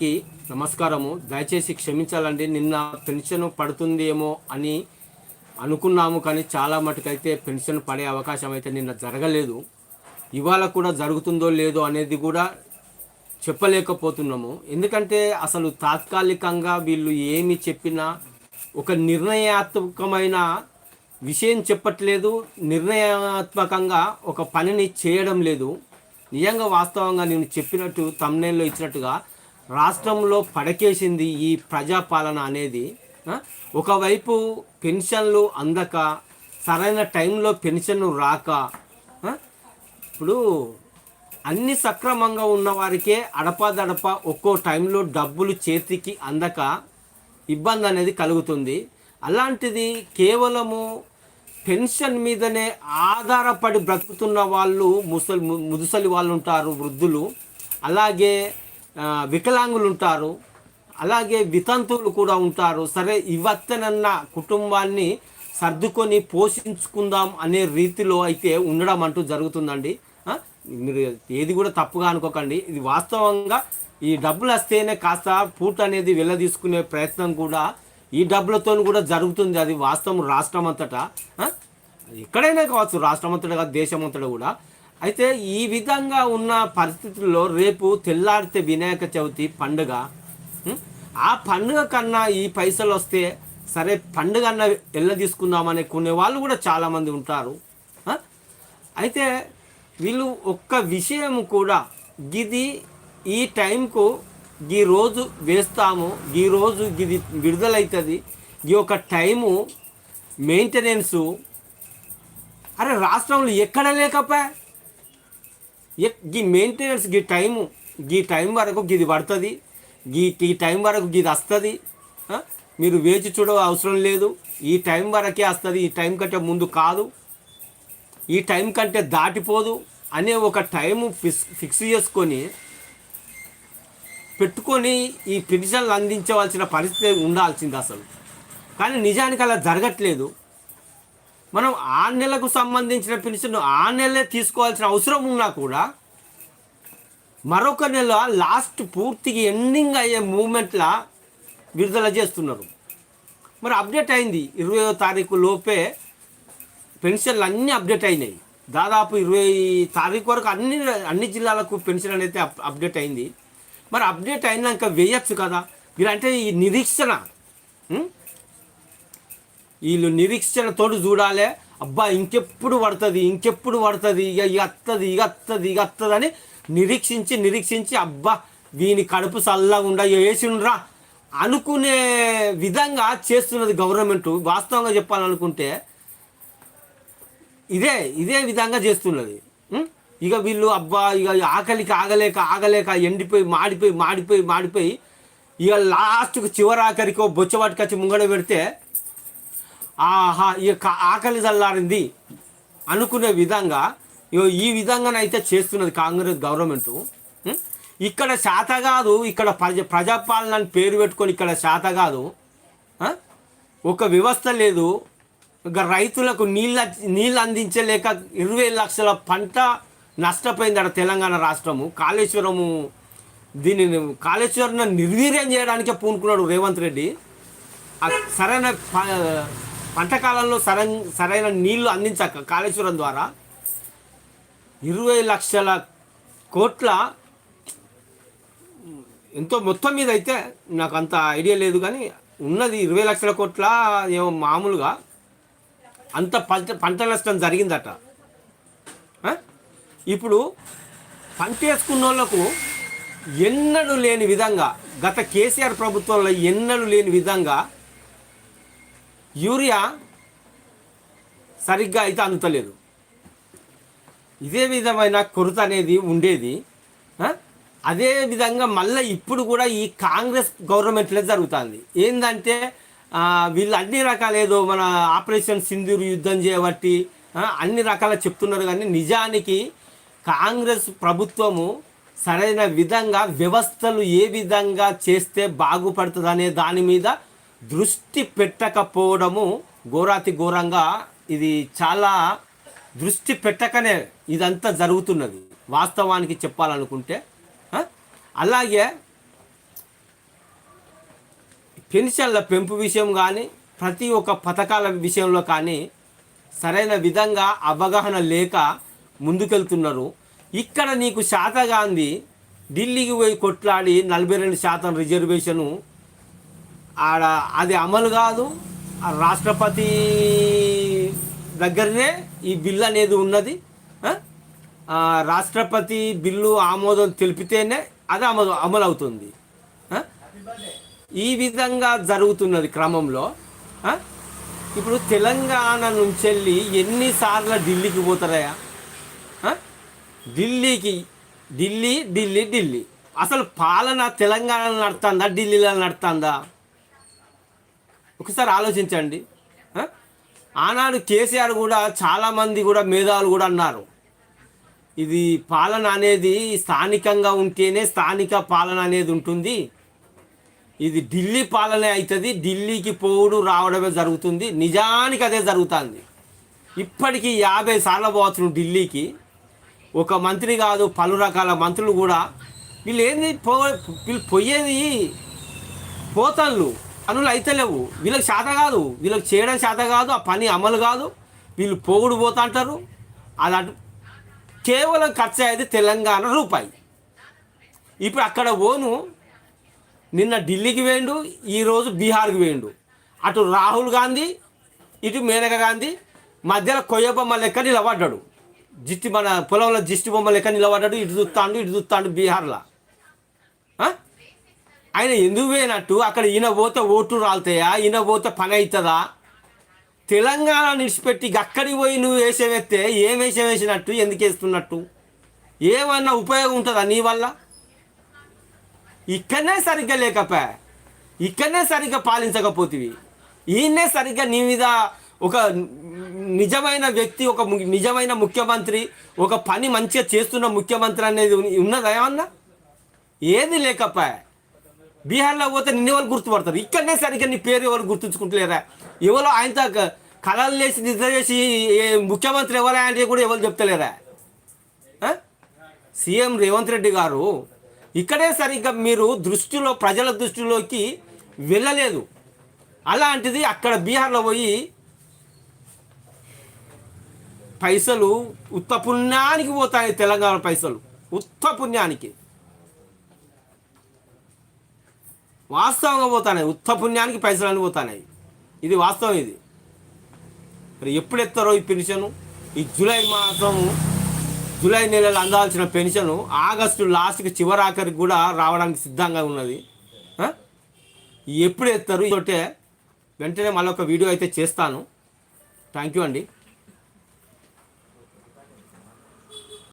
అందరికీ నమస్కారము. దయచేసి క్షమించాలండి నిన్న పెన్షన్ పడుతుందేమో అని అనుకున్నాము కానీ చాలా మటుకైతే పెన్షన్ పడే అవకాశం అయితే నిన్న జరగలేదు. ఇవాళ కూడా జరుగుతుందో లేదో అనేది కూడా చెప్పలేకపోతున్నాము. ఎందుకంటే అసలు తాత్కాలికంగా వీళ్ళు ఏమి చెప్పినా ఒక నిర్ణయాత్మకమైన విషయం చెప్పట్లేదు. నిర్ణయాత్మకంగా ఒక పనిని చేయడం లేదు. నిజంగా వాస్తవంగా నేను చెప్పినట్టు తమ్నేల్లో ఇచ్చినట్టుగా రాష్ట్రంలో పడకేసింది ఈ ప్రజాపాలన అనేది ఒకవైపు పెన్షన్లు అందక సరైన టైంలో పెన్షన్ రాక ఇప్పుడు అన్ని సక్రమంగా ఉన్న వారికే అడపాదడప ఒక్కో టైంలో డబ్బులు చేతికి అందక ఇబ్బంది అనేది కలుగుతుంది. అలాంటిది కేవలము పెన్షన్ మీదనే ఆధారపడి బ్రతుకుతున్న వాళ్ళు ముసలి ము- ముదుసలి వాళ్ళు ఉంటారు వృద్ధులు. అలాగే వికలాంగులు ఉంటారు అలాగే వితంతువులు కూడా ఉంటారు. సరే ఇవత్తనన్న కుటుంబాన్ని సర్దుకొని పోషించుకుందాం అనే రీతిలో అయితే ఉండడం అంటూ జరుగుతుందండి. మీరు ఏది కూడా తప్పుగా అనుకోకండి. ఇది వాస్తవంగా ఈ డబ్బులు వస్తేనే కాస్త పూట అనేది వెళ్ళదీసుకునే ప్రయత్నం కూడా ఈ డబ్బులతో కూడా జరుగుతుంది. అది వాస్తవం రాష్ట్రం అంతటా. ఎక్కడైనా కావచ్చు రాష్ట్రం అంతటా కాదు దేశం అంతటా కూడా. అయితే ఈ విధంగా ఉన్న పరిస్థితుల్లో రేపు తెల్లారితే వినాయక చవితి పండుగ. ఆ పండుగ కన్నా ఈ పైసలు వస్తే సరే పండుగ అన్న ఎల్ల తీసుకుందామని కొనే వాళ్ళు కూడా చాలామంది ఉంటారు. అయితే వీళ్ళు ఒక్క విషయం కూడా గిది ఈ టైంకు ఈ రోజు వేస్తాము ఈ రోజు ఇది విడుదలవుతుంది ఈ యొక్క టైము మెయింటెనెన్సు. అరే రాష్ట్రంలో ఎక్కడ లేకపోయా ఈ గీ మెయింటెనెన్స్ గీ టైము గీ టైం వరకు గిది పడుతుంది. గీ ఈ టైం వరకు గిది వస్తుంది. మీరు వేచి చూడ అవసరం లేదు. ఈ టైం వరకే వస్తుంది. ఈ టైం కంటే ముందు కాదు. ఈ టైం కంటే దాటిపోదు అనే ఒక టైము ఫిక్స్ ఫిక్స్ చేసుకొని పెట్టుకొని ఈ పిటిషన్లు అందించవలసిన పరిస్థితి ఉండాల్సింది అసలు. కానీ నిజానికి అలా జరగట్లేదు. మనం ఆ నెలకు సంబంధించిన పెన్షన్ ఆ నెలే తీసుకోవాల్సిన అవసరం ఉన్నా కూడా మరొక నెల లాస్ట్ పూర్తిగా ఎండింగ్ అయ్యే మూమెంట్లా విడుదల చేస్తున్నారు. మరి అప్డేట్ అయింది. ఇరవయో తారీఖు లోపే పెన్షన్లు అన్నీ అప్డేట్ అయినాయి. దాదాపు ఇరవై తారీఖు వరకు అన్ని అన్ని జిల్లాలకు పెన్షన్ అనేది అప్డేట్ అయింది. మరి అప్డేట్ అయినాక వేయచ్చు కదా? వీరంటే ఈ నిరీక్షణ వీళ్ళు నిరీక్షణతో చూడాలి. అబ్బా ఇంకెప్పుడు పడుతుంది ఇంకెప్పుడు పడుతుంది ఇక ఇక వస్తుంది ఇక వస్తుంది ఇక అత్తది అని నిరీక్షించి నిరీక్షించి అబ్బా వీని కడుపు చల్లగా ఉండ వేసిండ్రా అనుకునే విధంగా చేస్తున్నది గవర్నమెంట్. వాస్తవంగా చెప్పాలనుకుంటే ఇదే ఇదే విధంగా చేస్తున్నది. ఇక వీళ్ళు అబ్బా ఇక ఆకలికి ఆగలేక ఆగలేక ఎండిపోయి మాడిపోయి మాడిపోయి మాడిపోయి ఇక లాస్ట్కు చివరి ఆఖరికి బొచ్చవాటికి వచ్చి ముంగడ పెడితే ఆహా ఇక ఆకలి చల్లారింది అనుకునే విధంగా ఇగో ఈ విధంగానైతే చేస్తున్నది కాంగ్రెస్ గవర్నమెంట్. ఇక్కడ శాత కాదు ఇక్కడ ప్రజ ప్రజాపాలన అని పేరు పెట్టుకొని ఇక్కడ శాత కాదు. ఒక వ్యవస్థ లేదు. ఇక రైతులకు నీళ్ళ నీళ్ళు అందించలేక ఇరవై లక్షల పంట నష్టపోయింది అక్కడ తెలంగాణ రాష్ట్రము. కాళేశ్వరము దీనిని కాళేశ్వరం నిర్వీర్యం చేయడానికే పూనుకున్నాడు రేవంత్ రెడ్డి. సరైన పంటకాలంలో పంట కాలంలో సరైన సరైన నీళ్ళు అందించక కాళేశ్వరం ద్వారా ఇరవై లక్షల కోట్ల ఎంతో మొత్తం మీద అయితే నాకు అంత ఐడియా లేదు కానీ ఉన్నది ఇరవై లక్షల కోట్ల ఏమో మామూలుగా అంత పంట పంట నష్టం జరిగిందట. ఇప్పుడు పంట వేసుకున్న వాళ్ళకు ఎన్నడూ లేని విధంగా గత కేసీఆర్ ప్రభుత్వంలో ఎన్నడూ లేని విధంగా యూరియా సరిగ్గా అయితే అందుతలేదు. ఇదే విధమైన కొరత అనేది ఉండేది. అదే విధంగా మళ్ళీ ఇప్పుడు కూడా ఈ కాంగ్రెస్ గవర్నమెంట్లో జరుగుతుంది. ఏంటంటే వీళ్ళు అన్ని రకాల ఏదో మన ఆపరేషన్ సింధూరు యుద్ధం చేయబట్టి అన్ని రకాల చెప్తున్నారు కానీ నిజానికి కాంగ్రెస్ ప్రభుత్వము సరైన విధంగా వ్యవస్థలు ఏ విధంగా చేస్తే బాగుపడుతుంది అనే దాని మీద దృష్టి పెట్టకపోవడము ఘోరాతి ఘోరంగా ఇది చాలా దృష్టి పెట్టకనే ఇదంతా జరుగుతున్నది. వాస్తవానికి చెప్పాలనుకుంటే అలాగే పెన్షన్ల పెంపు విషయం కానీ ప్రతి ఒక్క పథకాల విషయంలో కానీ సరైన విధంగా అవగాహన లేక ముందుకెళ్తున్నారు. ఇక్కడ నీకు శాతగాంధీ ఢిల్లీకి పోయి కొట్లాడి నలభై రెండు శాతం రిజర్వేషను ఆడ అది అమలు కాదు. రాష్ట్రపతి దగ్గరనే ఈ బిల్లు అనేది ఉన్నది. రాష్ట్రపతి బిల్లు ఆమోదం తెలిపితేనే అది అమలు అమలు అవుతుంది ఈ విధంగా జరుగుతున్నది క్రమంలో. ఇప్పుడు తెలంగాణ నుంచి వెళ్ళి ఎన్నిసార్లు ఢిల్లీకి పోతారయా ఢిల్లీకి ఢిల్లీ ఢిల్లీ ఢిల్లీ. అసలు పాలన తెలంగాణలో నడుతుందా ఢిల్లీలో నడుతుందా? ఒకసారి ఆలోచించండి. ఆనాడు కేసీఆర్ కూడా చాలామంది కూడా మేధావులు కూడా అన్నారు. ఇది పాలన అనేది స్థానికంగా ఉంటేనే స్థానిక పాలన అనేది ఉంటుంది. ఇది ఢిల్లీ పాలనే అవుతుంది ఢిల్లీకి పోవుడు రావడమే జరుగుతుంది. నిజానికి అదే జరుగుతుంది. ఇప్పటికీ యాభై సార్లు పోవచ్చు ఢిల్లీకి. ఒక మంత్రి కాదు పలు రకాల మంత్రులు కూడా వీళ్ళు ఏంది పో వీళ్ళు పోయేది పోతన్లు. పనులు అయితే లేవు. వీళ్ళకి శాత కాదు. వీళ్ళకి చేయడం శాత కాదు. ఆ పని అమలు కాదు. వీళ్ళు పోగుడు పోతా అంటారు. అది అటు కేవలం ఖర్చు అయ్యేది తెలంగాణ రూపాయి. ఇప్పుడు అక్కడ ఓను నిన్న ఢిల్లీకి వేయండు. ఈరోజు బీహార్కి వేయండు. అటు రాహుల్ గాంధీ ఇటు మేనకా గాంధీ మధ్యలో కొయ్య బొమ్మ లెక్క నిలబడ్డాడు. జిట్టి మన పొలంలో జిష్టి బొమ్మ లెక్క నిలబడ్డాడు. ఇటు చూస్తాడు ఇటు చూస్తాడు బీహార్లో. ఆయన ఎందుకు పోయినట్టు? అక్కడ ఈయన పోతే ఓట్లు రాలుతాయా? ఈయన పోతే పని అవుతుందా తెలంగాణ నిడిచిపెట్టి అక్కడికి పోయి నువ్వు వేషం వేస్తే ఏం వేషం వేసినట్టు? ఎందుకు వేస్తున్నట్టు? ఏమన్నా ఉపయోగం ఉంటుందా నీ వల్ల? ఇక్కడనే సరిగ్గా లేకపోయా? ఇక్కడనే సరిగ్గా పాలించకపోతివి. ఈయన్నే సరిగ్గా నీ మీద ఒక నిజమైన వ్యక్తి ఒక నిజమైన ముఖ్యమంత్రి ఒక పని మంచిగా చేస్తున్న ముఖ్యమంత్రి అనేది ఉన్నదా ఏమన్నా? ఏది లేకపోయా? బీహార్లో పోతే నిన్న ఎవరు గుర్తుపడతారు? ఇక్కడనే సరిగ్గా నీ పేరు ఎవరు గుర్తుంచుకుంటలేరా? ఎవరో ఆయనతో క- కళలు లేచి నిద్ర చేసి ముఖ్యమంత్రి ఎవరా అంటే కూడా ఎవరు చెప్తలేరా? సీఎం రేవంత్ రెడ్డి గారు ఇక్కడే సరిగ్గా మీరు దృష్టిలో ప్రజల దృష్టిలోకి వెళ్ళలేదు. అలాంటిది అక్కడ బీహార్లో పోయి పైసలు ఉత్త పుణ్యానికి పోతాయి తెలంగాణ పైసలు. ఉత్త పుణ్యానికి వాస్తవంగా పోతాయి ఉత్త పుణ్యానికి పైసలు అని పోతున్నాయి ఇది వాస్తవం ఇది. మరి ఎప్పుడు ఎత్తారో ఈ పెన్షను? ఈ జూలై మాసం జూలై నెలలో అందాల్సిన పెన్షన్ ఆగస్టు లాస్ట్కి చివరాఖరికి కూడా రావడానికి సిద్ధంగా ఉన్నది. ఎప్పుడు ఎత్తారు? ఇంకోటే వెంటనే మళ్ళీ ఒక వీడియో అయితే చేస్తాను. థ్యాంక్ యూ అండి.